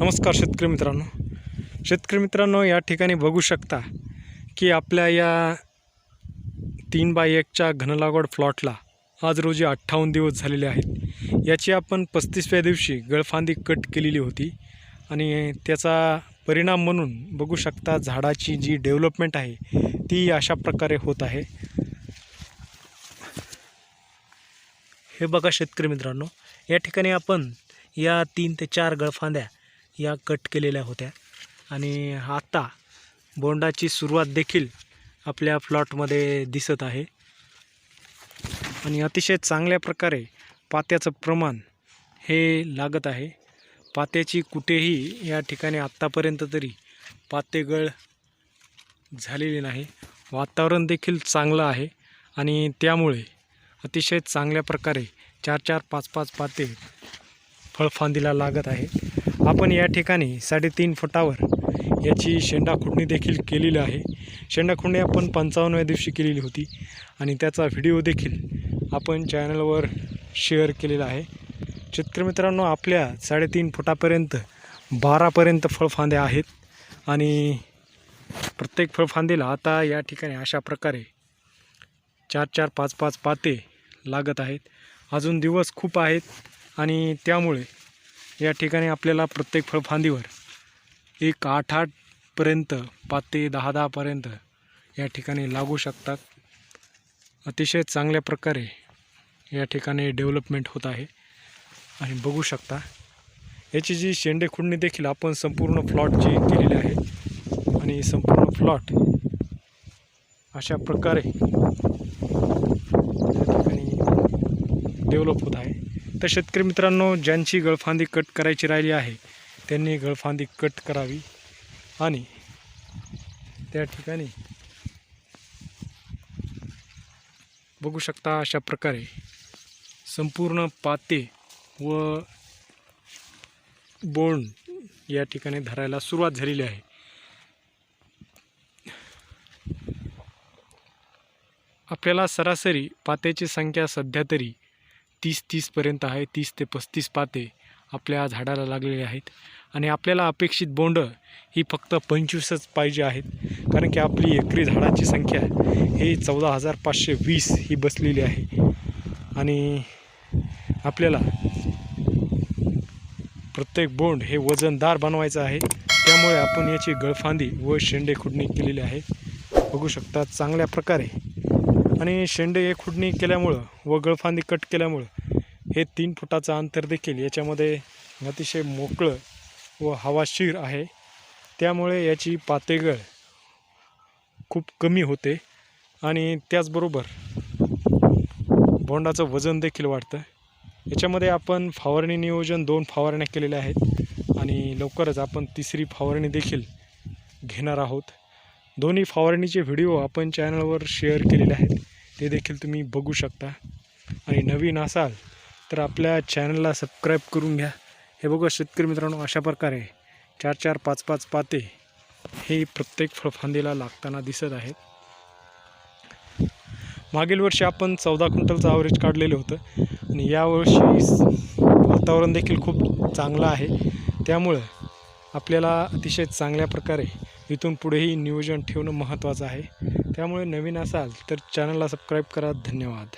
नमस्कार शेतकरी मित्रांनो. शेतकरी मित्रांनो या ठिकाणी बघू शकता की आपल्या या तीन बाय एकच्या घनलागवड प्लॉटला आज रोजी अठ्ठावन्न दिवस झालेले आहेत. याची आपण पस्तीसव्या दिवशी गळफांदी कट केलेली होती आणि त्याचा परिणाम म्हणून बघू शकता झाडाची जी डेव्हलपमेंट आहे ती अशा प्रकारे होत आहे. हे बघा शेतकरी मित्रांनो या ठिकाणी आपण या तीन ते चार गळफांद्या या कट केलेल्या होत्या. आणि आत्ता बोंडाची सुरुवात देखील आपल्या प्लॉटमध्ये दिसत आहे. आणि अतिशय चांगल्या प्रकारे पात्याचं प्रमाण हे लागत आहे. पात्याची कुठेही या ठिकाणी आत्तापर्यंत तरी पातेगळ झालेली नाही. वातावरण देखील चांगलं आहे. आणि त्यामुळे अतिशय चांगल्या प्रकारे चार चार पाच पाच पाते फळफांदीला लागत आहे. आपण या ठिकाणी साडेतीन फुटावर याची शेंडा खुडणी देखील केलेली आहे. शेंडा खुडणी आपण पंचावन्नव्या दिवशी केलेली होती आणि त्याचा व्हिडिओ देखील आपण चॅनलवर शेअर केलेला आहे. शेतकरी मित्रांनो आपल्या साडेतीन फुटापर्यंत बारापर्यंत फळफांद्या आहेत आणि प्रत्येक फळफांदीला आता या ठिकाणी अशा प्रकारे चार चार पाच पाच पाते लागत आहेत. अजून दिवस खूप आहेत आणि त्यामुळे या ठिकाणी आपल्याला प्रत्येक फळफांदीवर एक आठ आठपर्यंत पाच ते दहा दहापर्यंत या ठिकाणी लागू शकतात. अतिशय चांगल्या प्रकारे या ठिकाणी डेव्हलपमेंट होत आहे. आणि बघू शकता याची जी शेंडे खुडणी देखील आपण संपूर्ण प्लॉटची केलेली आहे आणि संपूर्ण प्लॉट अशा प्रकारे या ठिकाणी डेव्हलप होत आहे. तर शेतकरी मित्रांनो ज्यांची गळफांदी कट करायची राहिली आहे त्यांनी गळफांदी कट करावी. आणि त्या ठिकाणी बघू शकता अशा प्रकारे संपूर्ण पाते व बोंड या ठिकाणी धरायला सुरुवात झालेली आहे. आपल्याला सरासरी पात्याची संख्या सध्या तरी तीस तीसपर्यंत आहे तीस ते पस्तीस पाते आपल्या झाडाला लागलेले आहेत. आणि आपल्याला अपेक्षित बोंड ही फक्त पंचवीसच पाहिजे आहेत. कारण की आपली एकरी झाडाची संख्या ही चौदा हजार पाचशे वीस ही बसलेली आहे. आणि आपल्याला प्रत्येक बोंड हे वजनदार बनवायचं आहे. त्यामुळे आपण याची गळफांदी व शेंडे खुडणी केलेली आहे. बघू शकता चांगल्या प्रकारे आणि शेंडे हे खुडणी केल्यामुळं व गळफांदी कट केल्यामुळं हे तीन फुटाचं अंतर देखील याच्यामध्ये अतिशय मोकळं व हवाशीर आहे. त्यामुळे याची पातेगळ खूप कमी होते आणि त्याचबरोबर बोंडाचं वजन देखील वाढतं. याच्यामध्ये आपण फवारणी नियोजन दोन फवारण्या केलेल्या आहेत आणि लवकरच आपण तिसरी फवारणी देखील घेणार आहोत. दोन्ही फवारणीचे व्हिडिओ आपण चॅनलवर शेअर केलेले आहेत. ते देखील तुम्ही बघू शकता. आणि नवीन असाल तर आपल्या चॅनलला सबस्क्राईब करून घ्या. हे बघा शेतकरी मित्रांनो अशा प्रकारे चार चार पाच पाच पाते हे प्रत्येक फळफांदीला लागताना दिसत आहेत. मागील वर्षी आपण चौदा क्विंटलचं ॲव्हरेज काढलेलं होतं. आणि यावर्षी वातावरण देखील खूप चांगलं आहे. त्यामुळं आपल्याला अतिशय चांगल्या प्रकारे इथून पुढेही नियोजन ठेवणं महत्त्वाचं आहे. त्यामुळे नवीन असाल तर चॅनलला सबस्क्राईब करा. धन्यवाद.